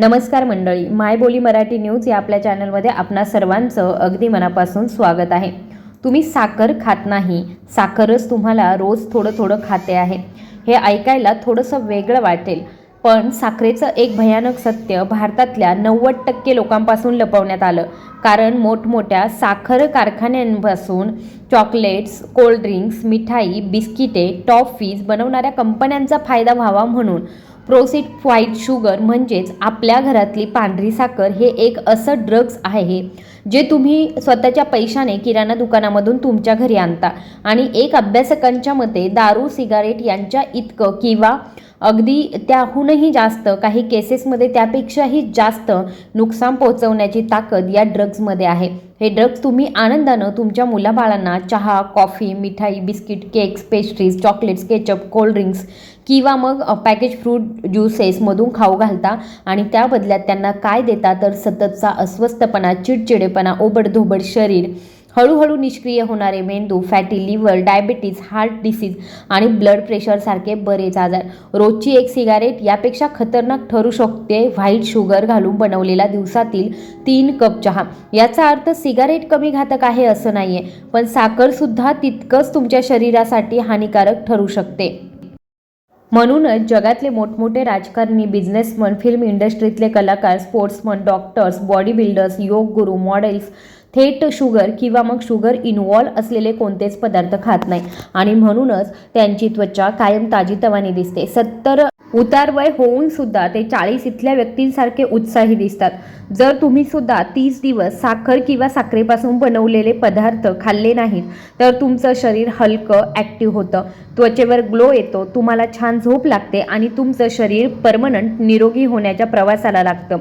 नमस्कार मंडळी मायबोली मराठी न्यूज या आपल्या चॅनलमध्ये आपणा सर्वांचं अगदी मनापासून स्वागत आहे. तुम्ही साखर खात नाही साखरच तुम्हाला रोज थोडं थोडं खाते आहे. हे ऐकायला थोडंसं वेगळं वाटेल पण साखरेचं एक भयानक सत्य भारतातल्या नव्वद टक्के लोकांपासून लपवण्यात आलं. कारण मोठमोठ्या साखर कारखान्यांपासून चॉकलेट्स कोल्ड्रिंक्स मिठाई बिस्किटे टॉफीज बनवणाऱ्या कंपन्यांचा फायदा व्हावा म्हणून प्रोसिड व्हाईट शुगर म्हणजेच आपल्या घरातली पांढरी साखर हे एक असं ड्रग्ज आहे जे तुम्ही स्वतःच्या पैशाने किराणा दुकानामधून तुमच्या घरी आणता. आणि एक अभ्यासकांच्या मते दारू सिगारेट यांच्या इतकं किंवा अगदी त्याहूनही जास्त काही केसेसमध्ये त्यापेक्षाही जास्त नुकसान पोहोचवण्याची ताकद या ड्रग्जमध्ये आहे. हे ड्रग्ज तुम्ही आनंदानं तुमच्या मुलाबाळांना चहा कॉफी मिठाई biscuit cakes pastries chocolates ketchup cold drinks किंवा मग पॅकेज फ्रूट ज्युसेसमधून खाऊ घालता आणि त्या बदल्यात त्यांना काय देता तर सततचा अस्वस्थपणा चिडचिडेपणा ओबडधोबड शरीर हळूहळू निष्क्रिय होणारे मेंदू fatty liver diabetes heart disease आणि ब्लड प्रेशरसारखे बरेच आजार. रोजची एक सिगारेट यापेक्षा खतरनाक ठरू शकते. व्हाईट शुगर घालून बनवलेला दिवसातील तीन कप चहा. याचा अर्थ सिगारेट कमी घातक आहे असं नाही आहे पण साखरसुद्धा तितकंच तुमच्या शरीरासाठी हानिकारक ठरू शकते. म्हणूनच जगातले मोठमोठे राजकारणी बिझनेसमन फिल्म इंडस्ट्रीतले कलाकार sportsman doctors body builders yoga guru models थेट शुगर किंवा मग शुगर इन्वॉल्व असलेले कोणतेच पदार्थ खात नाही. आणि म्हणूनच त्यांची त्वचा कायम ताजीतवानी दिसते. सत्तर उतारवय होऊन सुद्धा ते चाळीस इथल्या व्यक्तींसारखे उत्साही दिसतात. जर तुम्ही सुद्धा तीस दिवस साखर किंवा साखरेपासून बनवलेले पदार्थ खाल्ले नाहीत तर तुमचं शरीर हलकं ॲक्टिव्ह होतं. त्वचेवर ग्लो येतो तुम्हाला छान झोप लागते आणि तुमचं शरीर परमनंट निरोगी होण्याच्या प्रवासाला लागतं.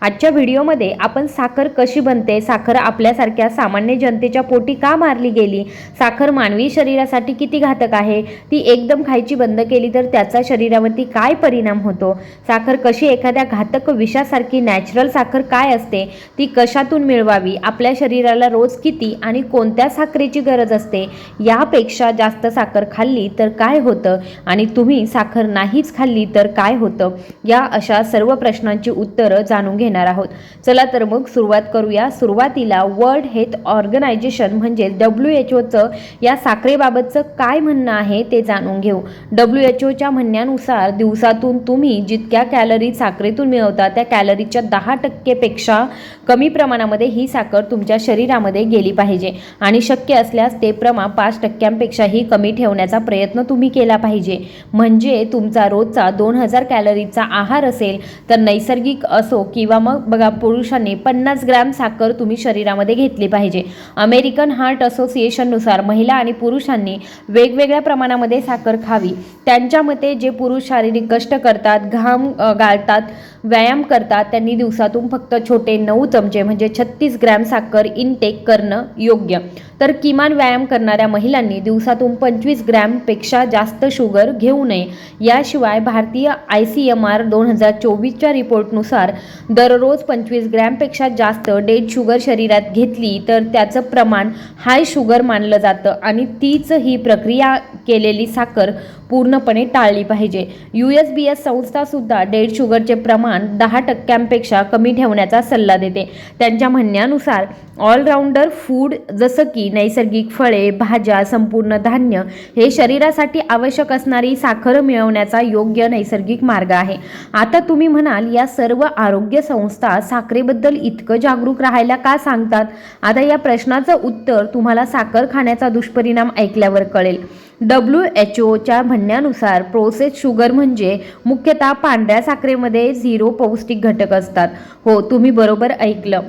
आजच्या व्हिडिओमध्ये आपण साखर कशी बनते साखर आपल्या आपल्यासारख्या सामान्य जनतेच्या पोटी का मारली गेली? साखर मानवी शरीरासाठी किती घातक आहे? ती एकदम खायची बंद केली तर त्याचा शरीरावरती काय परिणाम होतो? साखर कशी एखाद्या घातक विषासारखी नॅचरल साखर काय असते? ती कशातून मिळवावी? आपल्या शरीराला रोज किती आणि कोणत्या साखरेची गरज असते? यापेक्षा जास्त साखर खाल्ली तर काय होतं? आणि तुम्ही साखर नाहीच खाल्ली तर काय होतं? या अशा सर्व प्रश्नांची उत्तरं जाणून घेणार आहोत. चला तर मग सुरुवात करूया. सुरुवातीला वर्ल्ड हेल्थ ऑर्गनायझेशन म्हणजे डब्ल्यू एच ओचं या साखरेबाबतचं काय म्हणणं आहे ते जाणून घेऊ. डब्ल्यू एच ओच्या म्हणण्यानुसार दिवसातून तुम्ही जितक्या कॅलरी साखरेतून मिळवता त्या कॅलरीच्या दहा टक्केपेक्षा कमी प्रमाणामध्ये ही साखर तुमच्या शरीरामध्ये गेली पाहिजे. आणि शक्य असल्यास ते प्रमाण पाच टक्क्यांपेक्षाही कमी ठेवण्याचा प्रयत्न तुम्ही केला पाहिजे. म्हणजे तुमचा रोजचा दोन हजार कॅलरीचा आहार असेल तर नैसर्गिक असो किंवा मग बघा पुरुषांनी पन्नास ग्रॅम साखर तुम्ही शरीरामध्ये घेतले पाहिजे. अमेरिकन हार्ट असोसिएशननुसार महिला आणि पुरुषांनी वेगवेगळ्या प्रमाणामध्ये साखर खावी. त्यांच्या मते जे पुरुष शारीरिक कष्ट करतात घाम गाळतात व्यायाम करतात त्यांनी दिवसातून फक्त छोटे नऊ चमचे म्हणजे छत्तीस ग्रॅम साखर इनटेक करणं योग्य. तर किमान व्यायाम करणाऱ्या महिलांनी दिवसातून पंचवीस ग्रॅमपेक्षा जास्त शुगर घेऊ नये. याशिवाय भारतीय आय सी एम आर दोन हजार चोवीसच्या रिपोर्टनुसार दररोज पंचवीस ग्रॅमपेक्षा जास्त डेड शुगर शरीरात घेतली तर त्याचं प्रमाण हाय शुगर मानलं जातं आणि तीच ही प्रक्रिया केलेली साखर पूर्णपणे टाळली पाहिजे. यू एस बी एस संस्थासुद्धा डेड शुगरचे प्रमाण दहा टक्क्यांपेक्षा कमी ठेवण्याचा सल्ला देते. त्यांच्या म्हणण्यानुसार ऑलराऊंडर फूड जसं की नैसर्गिक फळे भाज्या संपूर्ण धान्य हे शरीरासाठी आवश्यक असणारी साखर मिळवण्याचा योग्य नैसर्गिक मार्ग आहे. आता तुम्ही म्हणाल या सर्व आरोग्य संस्था साखरेबद्दल इतकं जागरूक राहायला का सांगतात? आता या प्रश्नाचं उत्तर तुम्हाला साखर खाण्याचा दुष्परिणाम ऐकल्यावर कळेल. डब्ल्यू एच ओच्या म्हणण्यानुसार प्रोसेस शुगर म्हणजे मुख्यतः पांढऱ्या साखरेमध्ये झिरो पौष्टिक घटक असतात. हो तुम्ही बरोबर ऐकलं.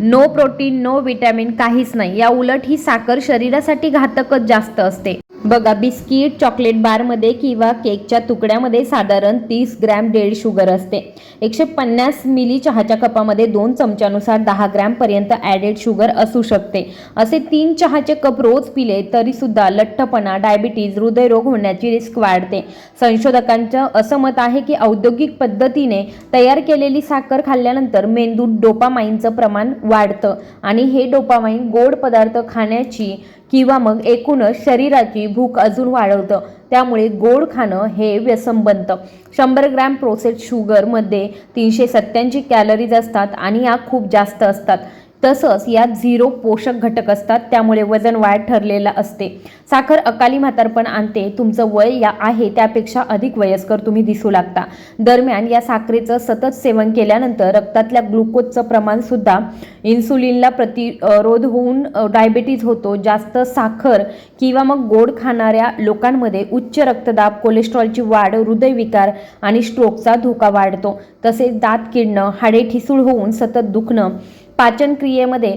नो प्रोटीन नो विटॅमिन काहीच नाही. या उलट ही साखर शरीरासाठी घातकच जास्त असते. बघा बिस्किट चॉकलेट बारमध्ये किंवा केकच्या तुकड्यामध्ये साधारण तीस ग्रॅम डेड शुगर असते. एकशे पन्नास मिली चहाच्या कपामध्ये दोन चमच्यानुसार दहा ग्रॅमपर्यंत ॲडेड शुगर असू शकते. असे तीन चहाचे कप रोज पिले तरीसुद्धा लठ्ठपणा डायबिटीज हृदयरोग होण्याची रिस्क वाढते. संशोधकांचं असं मत आहे की औद्योगिक पद्धतीने तयार केलेली साखर खाल्ल्यानंतर मेंदूत डोपामाईनचं प्रमाण वाढतं आणि हे डोपामाईन गोड पदार्थ खाण्याची किंवा मग एकूणच शरीराची भूक अजून वाढवतं. त्यामुळे गोड खाणं हे व्यसन बनतं. शंभर ग्रॅम प्रोसेस्ड शुगरमध्ये तीनशे सत्त्याऐंशी कॅलरीज असतात आणि या खूप जास्त असतात. तसंच यात झिरो पोषक घटक असतात त्यामुळे वजन वाढ ठरलेलं असते. साखर अकाली म्हातारपण आणते तुमचं वय या आहे त्यापेक्षा अधिक वयस्कर तुम्ही दिसू लागता. दरम्यान या साखरेचं सतत सेवन केल्यानंतर रक्तातल्या ग्लुकोजचं प्रमाण सुद्धा इन्सुलिनला प्रतिरोध होऊन डायबिटीज होतो. जास्त साखर किंवा मग गोड खाणाऱ्या लोकांमध्ये उच्च रक्तदाब कोलेस्ट्रॉलची वाढ हृदयविकार आणि स्ट्रोकचा धोका वाढतो. तसेच दात किडणं हाडे ठिसूळ होऊन सतत दुखणं पाचन क्रियेमध्ये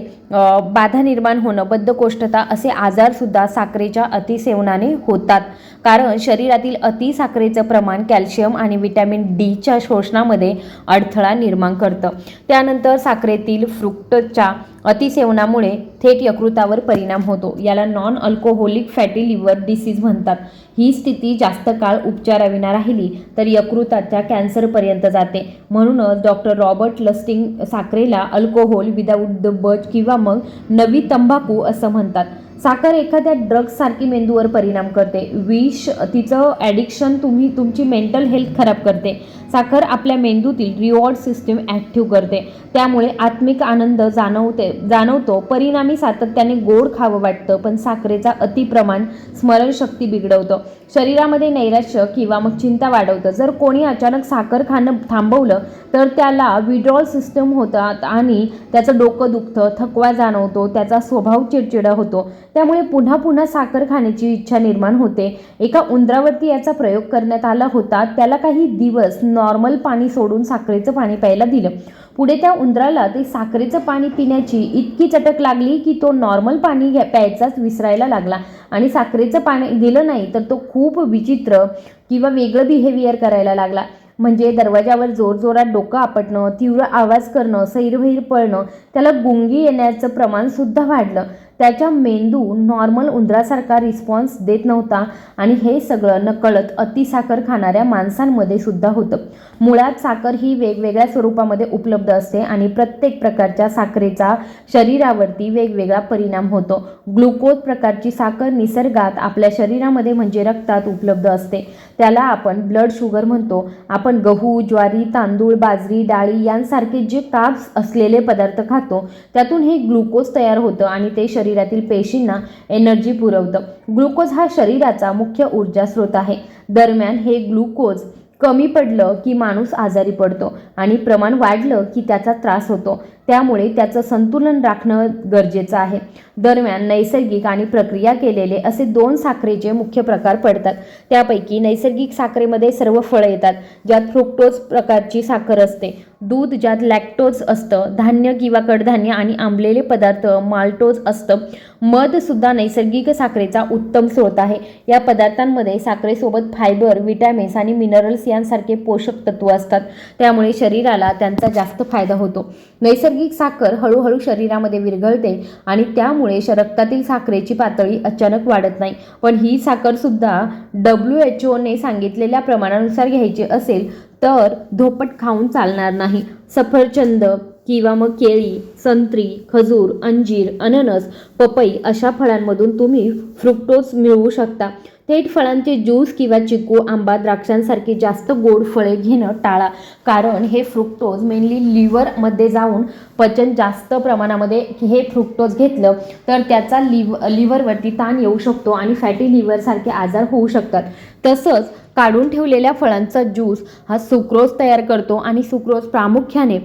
बाधा निर्माण होणं बद्धकोष्ठता असे आजारसुद्धा साखरेच्या अतिसेवनाने होतात. कारण शरीरातील अतिसाखरेचं प्रमाण कॅल्शियम आणि विटॅमिन डीच्या शोषणामध्ये अडथळा निर्माण करतं. त्यानंतर साखरेतील फ्रुक्टच्या अतिसेवनामुळे थेट यकृतावर परिणाम होतो. याला non alcoholic fatty liver disease म्हणतात. ही स्थिती जास्त काळ उपचाराविना राहिली तर यकृताच्या कॅन्सरपर्यंत जाते. म्हणूनच डॉक्टर रॉबर्ट लस्टिंग साखरेला अल्कोहोल विदाऊट द बच किंवा मग नवी तंबाखू असं म्हणतात. साखर एखाद्या ड्रग्जसारखी मेंदूवर परिणाम करते. विष तिचं ॲडिक्शन तुम्ही तुमची मेंटल हेल्थ खराब करते. साखर आपल्या मेंदूतील रिवॉर्ड सिस्टीम ॲक्टिव्ह करते. त्यामुळे आत्मिक आनंद जाणवते जाणवतो. परिणामी सातत्याने गोड खावं वाटतं पण साखरेचा अतिप्रमाण स्मरणशक्ती बिघडवतं. शरीरामध्ये नैराश्य किंवा मग चिंता वाढवतं. जर कोणी अचानक साखर खाणं थांबवलं तर त्याला विड्रॉल सिस्टम होतात आणि त्याचं डोकं दुखतं थकवा जाणवतो त्याचा स्वभाव चिडचिडा होतो. त्यामुळे पुन्हा पुन्हा साखर खाण्याची इच्छा निर्माण होते. एका उंदरावरती याचा प्रयोग करण्यात आला होता. त्याला काही दिवस नॉर्मल पाणी सोडून साखरेचं पाणी प्यायला दिलं. पुढे त्या उंदराला ते साखरेचं पाणी पिण्याची इतकी चटक लागली की तो नॉर्मल पाणी घ्या प्यायचाच विसरायला लागला. आणि साखरेचं पाणी दिलं नाही तर तो खूप विचित्र किंवा वेगळं बिहेवियर करायला लागला. म्हणजे दरवाजावर जोरजोरात डोकं आपटणं तीव्र आवाज करणं सैरभैर पळणं त्याला गुंगी येण्याचं प्रमाणसुद्धा वाढलं. त्याच्या मेंदू नॉर्मल उंदरासारखा रिस्पॉन्स देत नव्हता आणि हे सगळं नकळत अतिसाखर खाणाऱ्या माणसांमध्ये सुद्धा होतं. मुळात साखर ही वेगवेगळ्या स्वरूपामध्ये उपलब्ध असते आणि प्रत्येक प्रकारच्या साखरेचा शरीरावरती वेगवेगळा परिणाम होतो. ग्लुकोज प्रकारची साखर निसर्गात आपल्या शरीरामध्ये म्हणजे रक्तात उपलब्ध असते. त्याला आपण ब्लड शुगर म्हणतो. आपण गहू ज्वारी तांदूळ बाजरी डाळी यांसारखे जे काब्स असलेले पदार्थ खातो त्यातून हे ग्लुकोज तयार होतं आणि ते शरीरातील पेशींना एनर्जी पुरवतं. ग्लुकोज हा शरीराचा मुख्य ऊर्जा स्रोत आहे. दरम्यान हे ग्लुकोज कमी पडलं की माणूस आजारी पडतो आणि प्रमाण वाढलं की त्याचा त्रास होतो. त्यामुळे त्याचं संतुलन राखणं गरजेचं आहे. दरम्यान नैसर्गिक आणि प्रक्रिया केलेले असे दोन साखरेचे मुख्य प्रकार पडतात. त्यापैकी नैसर्गिक साखरेमध्ये सर्व फळं येतात ज्यात फ्रुक्टोज प्रकारची साखर असते. दूध ज्यात लॅक्टोज असतं धान्य किंवा कडधान्य आणि आंबलेले पदार्थ माल्टोज असतं. मधसुद्धा नैसर्गिक साखरेचा उत्तम स्रोत आहे. या पदार्थांमध्ये साखरेसोबत फायबर विटॅमिन्स आणि मिनरल्स यांसारखे पोषक तत्व असतात. त्यामुळे शरीराला त्यांचा जास्त फायदा होतो. नैसर्गिक साखर हळूहळू शरीरामध्ये विरघळते आणि त्यामुळे रक्तातील साखरेची पातळी अचानक वाढत नाही. पण ही साखर सुद्धा डब्ल्यू एच ओने सांगितलेल्या प्रमाणानुसार घ्यायची असेल तर धोपट खाऊन चालणार नाही. सफरचंद किंवा मग केळी संत्री खजूर अंजीर अननस पपई अशा फळांमधून तुम्ही फ्रुक्टोज मिळवू शकता. थेट फळांचे ज्यूस किंवा चिकू आंबा द्राक्षांसारखी जास्त गोड फळे घेणं टाळा. कारण हे फ्रुक्टोज मेनली लिव्हरमध्ये जाऊन पचन जास्त प्रमाणामध्ये हे फ्रुक्टोज घेतलं तर त्याचा लिव्ह लिव्हरवरती ताण येऊ शकतो आणि फॅटी लिव्हरसारखे आजार होऊ शकतात. तसंच काढून ठेवलेल्या फळांचा ज्यूस हा सुक्रोज तयार करतो आणि सुक्रोज प्रामुख्याने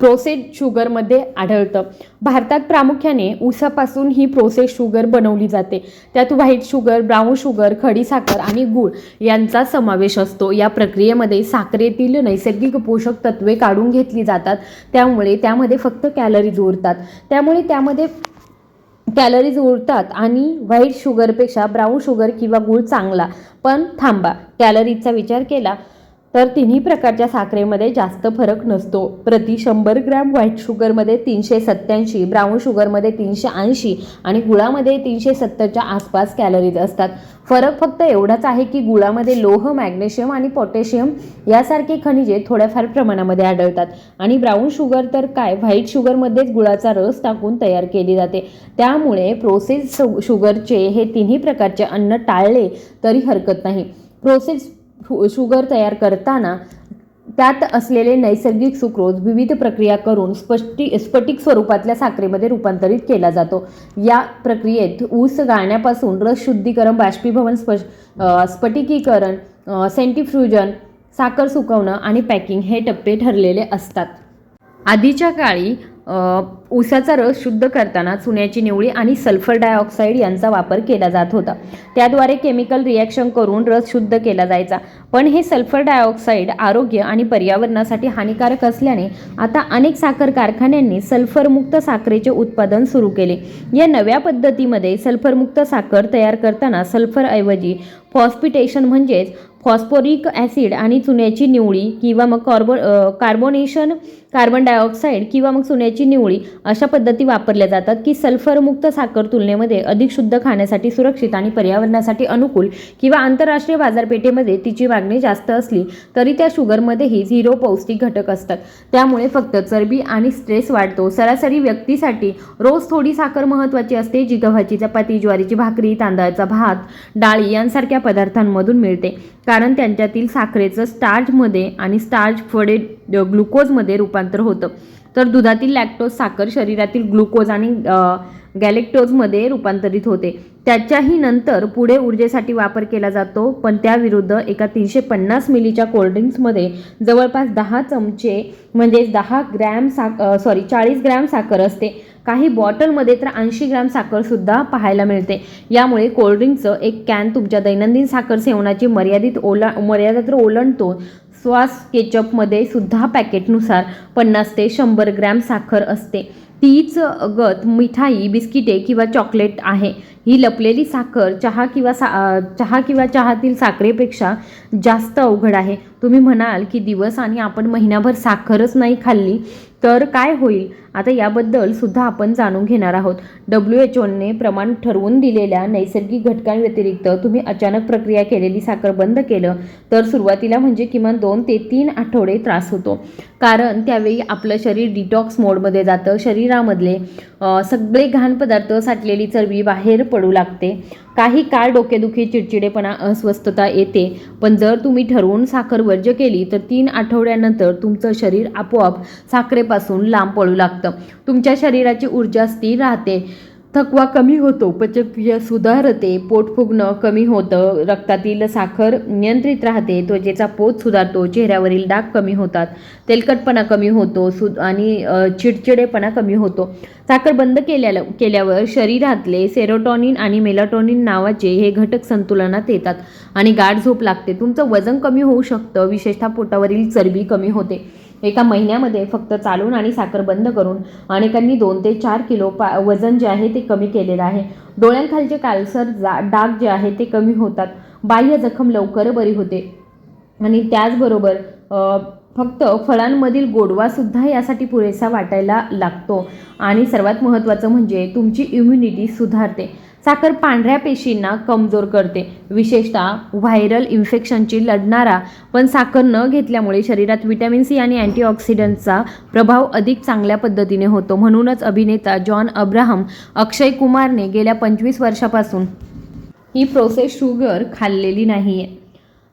प्रोसेस शुगरमध्ये आढळतं. भारतात प्रामुख्याने ऊसापासून ही प्रोसेस शुगर बनवली जाते. त्यात व्हाईट शुगर ब्राऊन शुगर खडीसाखर आणि गूळ यांचा समावेश असतो. या प्रक्रियेमध्ये साखरेतील नैसर्गिक पोषक तत्वे काढून घेतली जातात. त्यामुळे त्यामध्ये फक्त कॅलरीज उरतात. त्यामुळे त्यामध्ये कॅलरीज उरतात आणि व्हाईट शुगरपेक्षा ब्राऊन शुगर किंवा गूळ चांगला. पण थांबा कॅलरीजचा विचार केला. तर तिन्ही प्रकारच्या साखरेमध्ये जास्त फरक नसतो. प्रति शंभर ग्रॅम व्हाईट शुगरमध्ये तीनशे सत्त्याऐंशी ब्राऊन शुगरमध्ये तीनशे ऐंशी आणि गुळामध्ये तीनशे सत्तरच्या आसपास कॅलरीज असतात. फरक फक्त एवढाच आहे की गुळामध्ये लोह मॅग्नेशियम आणि पोटॅशियम यासारखे खनिजे थोड्याफार प्रमाणामध्ये आढळतात. आणि ब्राऊन शुगर तर काय? व्हाईट शुगरमध्येच गुळाचा रस टाकून तयार केली जाते. त्यामुळे प्रोसेस शुगरचे हे तिन्ही प्रकारचे अन्न टाळले तरी हरकत नाही. प्रोसेस शुगर तयार करताना त्यात असलेले नैसर्गिक सुक्रोज विविध प्रक्रिया करून स्पष्टी स्फटिक स्वरूपातल्या साखरेमध्ये रूपांतरित केला जातो. या प्रक्रियेत ऊस गाळण्यापासून रस शुद्धीकरण बाष्पीभवन स्पश स्फटिकीकरण सेंटिफ्युजन साखर सुकवणं आणि पॅकिंग हे टप्पे ठरलेले असतात. आधीच्या काळी ऊसाचा रस शुद्ध करताना चुन्याची निवळी आणि सल्फर डायऑक्साईड यांचा वापर केला जात होता. त्याद्वारे केमिकल रिॲक्शन करून रस शुद्ध केला जायचा. पण हे सल्फर डायऑक्साईड आरोग्य आणि पर्यावरणासाठी हानिकारक असल्याने आता अनेक साखर कारखान्यांनी सल्फरमुक्त साखरेचे उत्पादन सुरू केले. या नव्या पद्धतीमध्ये सल्फरमुक्त साखर तयार करताना सल्फरऐवजी फॉस्पिटेशन म्हणजेच फॉस्फोरिक ॲसिड आणि चुन्याची निवळी किंवा मग कार्बो कार्बोनेशन कार्बन डायऑक्साईड किंवा मग सोन्याची निवळी अशा पद्धती वापरल्या जातात की सल्फरमुक्त साखर तुलनेमध्ये अधिक शुद्ध खाण्यासाठी सुरक्षित आणि पर्यावरणासाठी अनुकूल किंवा आंतरराष्ट्रीय बाजारपेठेमध्ये तिची मागणी जास्त असली तरी त्या शुगरमध्येही झिरो पौष्टिक घटक असतात. त्यामुळे फक्त चरबी आणि स्ट्रेस वाढतो. सरासरी व्यक्तीसाठी रोज थोडी साखर महत्त्वाची असते जी गव्हाची चपाती ज्वारीची भाकरी तांदळाचा भात डाळी यांसारख्या पदार्थांमधून मिळते. कारण त्यांच्यातील साखरेचं स्टार्चमध्ये आणि स्टार्च फळे ग्लुकोजमध्ये रूपांतर रूपांतर होतं. तर दुधातील लॅक्टोज साखर शरीरातील ग्लुकोज आणि गॅलेक्टोजमध्ये रूपांतरित होते. त्याच्याही नंतर पुढे ऊर्जेसाठी वापर केला जातो पण त्याविरुद्ध एका तीनशे पन्नास मिलीच्या कोल्ड्रिंक्समध्ये जवळपास दहा चमचे म्हणजेच दहा ग्रॅम साखर सॉरी चाळीस ग्रॅम साखर असते. काही बॉटलमध्ये तर ऐंशी ग्रॅम साखरसुद्धा पाहायला मिळते. यामुळे कोल्ड्रिंकचं एक कॅन तुमच्या दैनंदिन साखर सेवनाची मर्यादित ओला मर्यादा तर ओलांडतो स्वास केचपमध्ये सुद्धा पॅकेटनुसार पन्नास ते शंभर ग्रॅम साखर असते. तीच गत मिठाई बिस्किटे किंवा चॉकलेट आहे. ही लपलेली साखर चहा किंवा सा चहा किंवा चहातील साखरेपेक्षा जास्त अवघड आहे. तुम्ही म्हणाल की दिवस आणि आपण महिनाभर साखरच नाही खाल्ली तर काय होईल? आता याबद्दल सुद्धा आपण जाणून घेणार आहोत. डब्ल्यू एच ओने प्रमाण ठरवून दिलेल्या नैसर्गिक घटकांव्यतिरिक्त तुम्ही अचानक प्रक्रिया केलेली साखर बंद केलं तर सुरुवातीला म्हणजे किमान दोन ते तीन आठवडे त्रास होतो. कारण त्यावेळी आपलं शरीर डिटॉक्स मोडमध्ये जातं शरीरामधले सगळे घाण पदार्थ साठलेली चरबी बाहेर पडू लागते. काही काळ डोकेदुखी चिडचिडेपणा अस्वस्थता येते. पण जर तुम्ही ठरवून साखर वर्ज्य केली तर तीन आठवड्यानंतर तुमचं शरीर आपोआप साखरेपासून लांब पळू लागतं. तुमच्या शरीराची ऊर्जा स्थिर राहते. थकवा कमी होतो. पचक्रिया सुधारते. पोट फुगणं कमी होतं. रक्तातील साखर नियंत्रित राहते. त्वचेचा पोत सुधारतो. चेहऱ्यावरील डाग कमी होतात. तेलकटपणा कमी होतो. सु आणि चिडचिडेपणा कमी होतो. साखर बंद केल्या केल्यावर शरीरातले सेरोटॉनिन आणि मेलाटॉनिन नावाचे हे घटक संतुलनात येतात आणि गाढ झोप लागते. तुमचं वजन कमी होऊ शकतं. विशेषतः पोटावरील चरबी कमी होते. एका महिन्यामध्ये फक्त चालून आणि साखर बंद करून अनेकांनी दोन ते चार किलो पा वजन जे आहे ते कमी केलेलं आहे. डोळ्यांखालचे कालसर जा डाग जे आहे ते कमी होतात. बाह्य जखम लवकर बरी होते. आणि त्याचबरोबर फक्त फळांमधील गोडवासुद्धा यासाठी पुरेसा वाटायला लागतो. आणि सर्वात महत्त्वाचं म्हणजे तुमची इम्युनिटी सुधारते. साखर पांढऱ्या पेशींना कमजोर करते. विशेषतः व्हायरल इन्फेक्शनची लढणारा पण साखर न घेतल्यामुळे शरीरात विटॅमिन सी आणि अँटीऑक्सिडंटचा प्रभाव अधिक चांगल्या पद्धतीने होतो. म्हणूनच अभिनेता जॉन अब्राहम अक्षय कुमारने गेल्या पंचवीस वर्षापासून ही प्रोसेस शुगर खाल्लेली नाही आहे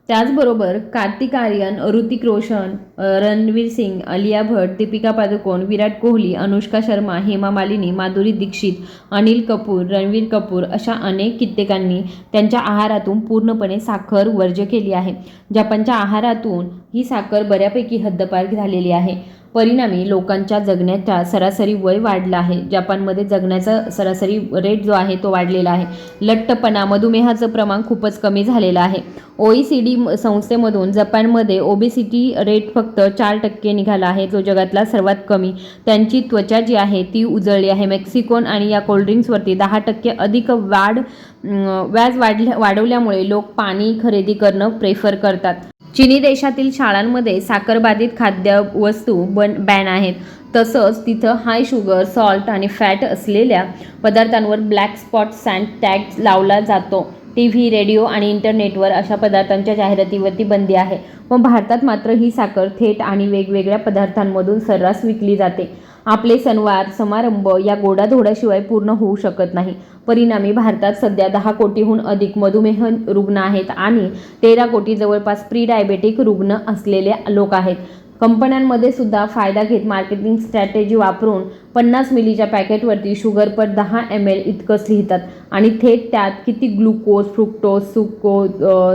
त्याचबरोबर कार्तिक आर्यन ऋतिक रोशन रणवीर सिंग अलिया भट दीपिका पादुकोण विराट कोहली अनुष्का शर्मा हेमा मालिनी माधुरी दीक्षित अनिल कपूर रणवीर कपूर अशा अनेक कित्येकांनी त्यांच्या आहारातून पूर्णपणे साखर वर्ज्य केली आहे. जपानच्या आहारातून ही साखर बऱ्यापैकी हद्दपार झालेली आहे. परिणामी लोकांच्या जगण्याचा सरासरी वय वाढलं आहे. जपानमध्ये जगण्याचा सरासरी रेट जो आहे तो वाढलेला आहे. लठ्ठपणा मधुमेहाचं प्रमाण खूपच कमी झालेलं आहे. ओ ई सी डी संस्थेमधून जपानमध्ये ओबेसिटी रेट फक्त चार टक्के निघाला आहे. जो जगातला सर्वात कमी. त्यांची त्वचा जी आहे ती उजळली आहे. मेक्सिकोन आणि या कोल्ड्रिंक्सवरती दहा टक्के अधिक वाढ व्याज वाढल्या वाढवल्यामुळे लोक पाणी खरेदी करणं प्रेफर करतात. चिनी देशातील शाळांमध्ये साखरबाधित खाद्य वस्तू बन बॅन आहेत. तसंच तिथं हाय शुगर सॉल्ट आणि फॅट असलेल्या पदार्थांवर ब्लॅक स्पॉट सँड टॅग लावला जातो. टी व्ही रेडिओ आणि इंटरनेटवर अशा पदार्थांच्या जाहिरातीवरती बंदी आहे. पण भारतात मात्र ही साखर थेट आणि वेगवेगळ्या पदार्थांमधून सर्रास विकली जाते. आपले सणवार समारंभ या गोडाधोडाशिवाय पूर्ण होऊ शकत नाही. परिणामी भारतात सध्या दहा कोटीहून अधिक मधुमेह रुग्ण आहेत आणि तेरा कोटी जवळपास प्री डायबेटिक रुग्ण असलेले लोक आहेत. कंपन्यांमध्ये सुद्धा फायदा घेत मार्केटिंग स्ट्रॅटेजी वापरून पन्नास मिलीच्या पॅकेटवरती शुगर पर दहा एम एल इतकंच लिहितात. आणि थेट त्यात किती ग्लुकोज फ्रुक्टोज सुको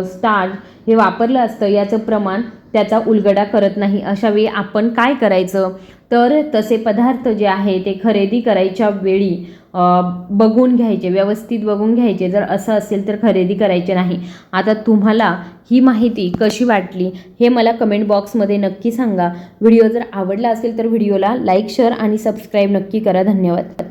स्टार्च हे वापरलं असतं याचं प्रमाण त्याचा उलगडा करत नाही. अशावेळी आपण काय करायचं? तर तसे पदार्थ जे आहे ते खरेदी करायच्या वेळी बघून घ्यायचे व्यवस्थित बघून घ्यायचे. जर असं असेल तर खरेदी करायचे नाही. आता तुम्हाला ही माहिती कशी वाटली हे मला कमेंट बॉक्समध्ये नक्की सांगा. व्हिडिओ जर आवडला असेल तर व्हिडिओला लाईक शेअर आणि सबस्क्राईब नक्की करा. धन्यवाद.